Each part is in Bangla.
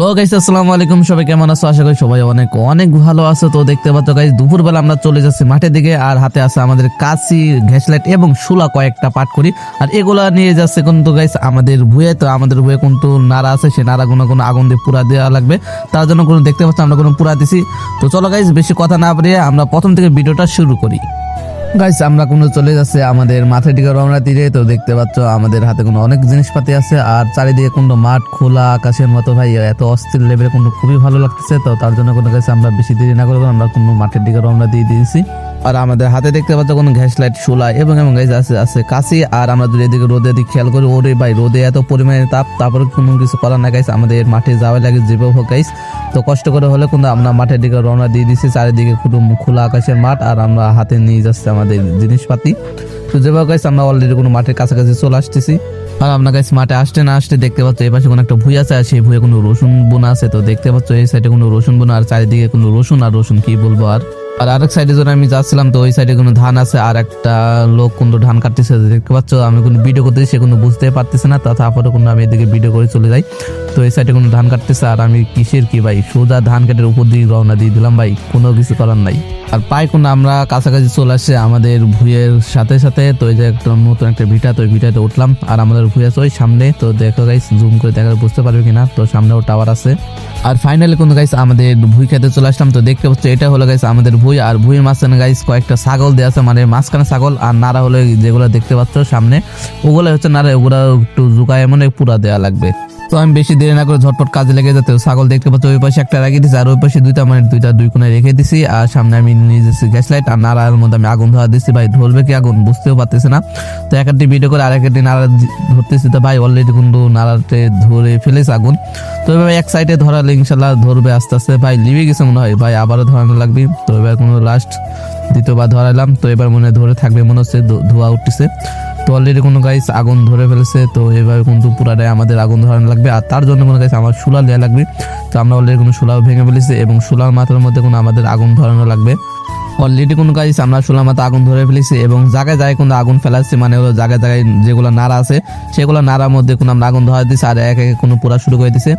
হ্যালো গাইস আসসালামু আলাইকুম। সবাই কেমন আছো? আশা করি সবাই অনেক অনেক ভালো আছো। তো দেখতে পাচ্ছ গাইস দুপুরবেলা আমরা চলে যাচ্ছি মাঠের দিকে, আর হাতে আছে আমাদের কাশি ঘেসলাইট এবং শুলা কয়েকটা পাট করি। আর এগুলা নিয়ে যাচ্ছে কিন্তু গাইস আমাদের ভুয়ে তো আমাদের ভুয়ে কিন্তু নাড়া আছে, সেই নাড়া কোনো আগুন দিয়ে পুরা দেওয়া লাগবে। তার জন্য কোনো, দেখতে পাচ্ছ, আমরা কোনো পুরা দিছি। তো চলো গাইস বেশি কথা না বাড়িয়ে আমরা প্রথম থেকে ভিডিওটা শুরু করি। গাইস আমরা কোনো চলে যাচ্ছে, আমাদের মাথায় টিকা রমরা দিয়ে তো দেখতে পাচ্ছ আমাদের হাতে কোনো অনেক জিনিসপাতি আছে, আর চারিদিকে কোনো মাঠ, খোলা আকাশের মতো ভাই, এত অস্থির লেভেলে কোনো খুবই ভালো লাগতেছে, তো তার জন্য কোনো গাছ আমরা বেশি দেরি না করে আমরা কোনো মাঠের দিকে রমরা দিয়ে দিয়েছি। আর আমাদের হাতে দেখতে পাচ্ছ কোনো গ্যাস লাইট শোলা এবং এবং গাইজ আছে আছে কাশি। আর আমরা যদি এদিকে রোদে দিকে খেয়াল করি, ওরে ভাই, রোদে এত পরিমাণে তাপ, তারপরে কোনো কিছু করার না গাইস আমাদের মাঠে যাওয়া লাগে, যেভাবে হোক গাইস তো কষ্ট করে হলে কিন্তু আমরা মাঠের দিকে রওনা দিয়ে দিচ্ছি চারিদিকে খুব খোলা আকাশের মাঠ, আর আমরা হাতে নিয়ে যাচ্ছি আমাদের জিনিসপাতি। তো যেভাবে গাইস আমরা অলরেডি কোনো মাঠের কাছাকাছি চলে আসতেছি। আর আপনার কাছে মাঠে আসতে না আসতে দেখতে পাচ্ছ এই পাশে কোনো একটা ভুই আছে, আর সেই ভুয়ে কোনো রসুন বোনা আছে। তো দেখতে পাচ্ছ, এই সাইডে কোনো রসুন বোনা, আর চারিদিকে কোনো রসুন, আর রসুন কি বলব আর? আর আরেক সাইডে যখন আমি যাচ্ছিলাম, তো ওই সাইডে কোনো ধান আছে আর একটা লোক কিন্তু ধান কাটতেছে, দেখতে পাচ্ছ? আমি কোনো ভিডিও করতেছি, সে কোনো বুঝতে পারতেছে না, তা তারপরে কোনো আমি এদিকে ভিডিও করে চলে যাই। তো এই সাইডে কোনো ধান কাটতেছে, আর আমি কিসের কি ভাই? সোজা ধান কাটের উপর দিয়ে রওনা দিয়ে দিলাম ভাই, কোনো কিছু করার নাই। আর পাই কোনো আমরা কাছাকাছি চলে আসছে আমাদের ভুঁয়ের সাথে সাথে, তো এই যে একটা নতুন একটা ভিটা, তো ওই ভিটাতে উঠলাম। আর আমাদের ভুঁয়ে আছে ওই সামনে, তো দেখো গাইস জুম করে দেখা বুঝতে পারবে কিনা, তো সামনেও টাওয়ার আছে। আর ফাইনালি কোনো গাইস আমাদের ভুই খেতে চলে আসলাম, তো দেখতে পাচ্ছ, এটা হলো গাইস আমাদের ভুই আর ভুঁইয়ের মাঝখানে গাইস কয়েকটা ছাগল দেওয়া আছে মানে মাঝখানে ছাগল আর নাড়া হলে যেগুলো দেখতে পাচ্ছ সামনে ওগুলো হচ্ছে নাড়া, ওগুলো একটু জুকায় মানে পুরা দেওয়া লাগবে। তো আমি বেশি দেরি না করে ঝটপট কাজে লেগে যেতে ছাগল দেখতে পাচ্ছি। ওই পাশে একটা রেখে দিছি, আর ওই পাশে দুইটা মানে দুইটা দুই কোণে রেখে দিছি, আর সামনে আমি নিয়ে গ্যাস লাইট আর নাড়ার মধ্যে আমি আগুন ধরা দিচ্ছি ভাই, ধরবে কি আগুন? বুঝতেও পারতেছি না। তো এক একটি ভিডিও করে আর এক একটি নাড়া ধরতেছি। তো ভাই অলরেডি কিন্তু নাড়াতে ধরে ফেলেছে আগুন। তো এবার এক সাইডে ধরালে ইনশাল্লাহ ধরবে আস্তে আস্তে। ভাই লিভে গেছে মনে হয়। ভাই, আবারও ধরানো লাগবে। তো এবার কোনো লাস্ট দ্বিতীয়বার ধরালাম। তো এবার মনে ধরে থাকবে, মনে হচ্ছে ধোঁয়া উঠতেছে। তো অলরেডি কোনো গাইস আগুন ধরে ফেলেছে, তো এভাবে কিন্তু পুরাটাই আমাদের আগুন ধরানো লাগবে। আর তার জন্য কোনো গাইস আমার সুলা দেওয়া লাগবে। তো আমরা অলরেডি কোনো সুলাও ভেঙে ফেলেছি এবং সুলার মাথার মধ্যে কোনো আমাদের আগুন ধরানো লাগবে। অলরেডি কোনো গাইস আমরা সোলার মাথা আগুন ধরে ফেলেছি এবং জায়গায় জায়গায় কোনো আগুন ফেলাচ্ছি মানে হলো জায়গায় জায়গায় যেগুলো নাড়া আছে, সেগুলো নাড়ার মধ্যে কোনো আমরা আগুন ধরা দিচ্ছি আর এক এক কোনো পুরা শুরু করে দিছে।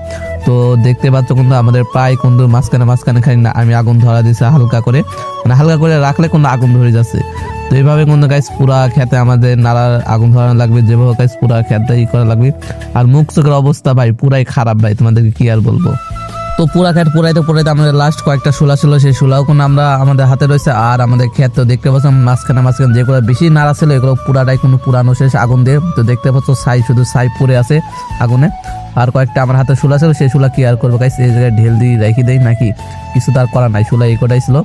তো দেখতে পাচ্ছ কিন্তু আমাদের প্রায় কিন্তু মাঝখানে মাঝখানে খালি না আমি আগুন ধরা দিছি হালকা করে। মানে হালকা করে রাখলে কোনো আগুন ধরে যাচ্ছে। তো এইভাবে কিন্তু গাইস পুরা খেতে আমাদের নাড়ার আগুন ধরানো লাগবে, যেভাবে গাইস পুরা খেতে ই করা লাগবে। আর মুখ চোখের অবস্থা ভাই পুরাই খারাপ ভাই, তোমাদেরকে কি আর বলব? তো পুরা খেত পুরাইতে পুরাইতে আমাদের লাস্ট কয়েকটা শোলা ছিল, সেই শোলাও কোনো আমরা আমাদের হাতে রয়েছে, আর আমাদের ক্ষেত তো দেখতে পাচ্ছ মাঝখানে মাঝখানে যেগুলো বেশি নাড়া ছিল, এগুলো পুরাটাই কোনো পুরানো শেষ আগুন দিয়ে। তো দেখতে পাচ্ছ, ছাই শুধু ছাই পড়ে আছে আগুনে। আর কয়েকটা আমার হাতে শুলা ছিল সেই শোলা কি আর করব। গাইস এই জায়গায় ঢেল দিয়ে রেখে দেয় নাকি? কিছু তার করা নাই শোলা এই কটাই ছিল।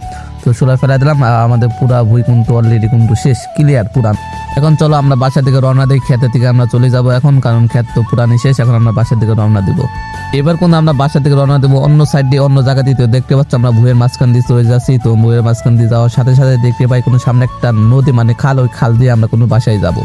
তো শোলা ফেলাই দিলাম আমাদের পুরা ভুই কিন্তু অলরেডি কিন্তু শেষ ক্লিয়ার পুরান। এখন চলো আমরা বাসার দিকে রওনা দিই, ক্ষেতের দিকে আমরা চলে যাব এখন, কারণ ক্ষেত তো পুরানি শেষ, এখন আমরা বাসার দিকে রওনা দিব। এবার কোন আমরা বাসা থেকে রওনা দেবো অন্য সাইড দিয়ে, অন্য জায়গা দিয়ে দেখতে পাচ্ছ আমরা ভুয়ের মাঝখান দিয়ে চলে যাচ্ছি, তো ভুয়ের মাঝখান দিয়ে যাওয়ার সাথে সাথে দেখতে পাই কোনো সামনে একটা নদী মানে খাল, ওই খাল দিয়ে আমরা কোনো বাসায় যাব।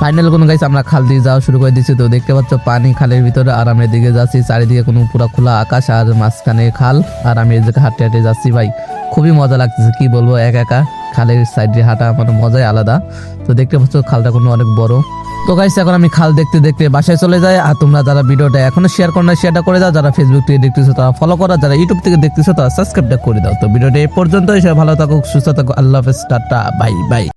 ফাইনাল কোনো গাইছে আমরা খাল দিয়ে যাওয়া শুরু করে দিচ্ছি তো দেখতে পাচ্ছ, পানি খালের ভিতরে, আর আমরা এদিকে যাচ্ছি, চারিদিকে কোনো পুরো খোলা আকাশ আর মাঝখানে খাল। আর আমি এদিকে হাঁটতে হাঁটে যাচ্ছি, ভাই। খুবই মজা লাগতেছে, কি বলব, একা একা খালের সাইড হাঁটা মানে মজাই আলাদা। তো দেখতে পাচ্ছ, খালটা কোনো অনেক বড়। তো গাইস এখন আমি খাল দেখতে দেখতে বাসায় চলে যাই, আর তোমরা যারা ভিডিওটা এখনও শেয়ার করো না শেয়ারটা করে দাও। যারা ফেসবুক থেকে দেখতেছো, তারা ফলো করো যারা ইউটিউব থেকে দেখতেছো, তারা সাবস্ক্রাইবটা করে দাও। তো ভিডিওটা এই পর্যন্তই, সবাই ভালো থাকুক, সুস্থ থাকুক, আল্লাহ হাফেজ, টাটা বাই বাই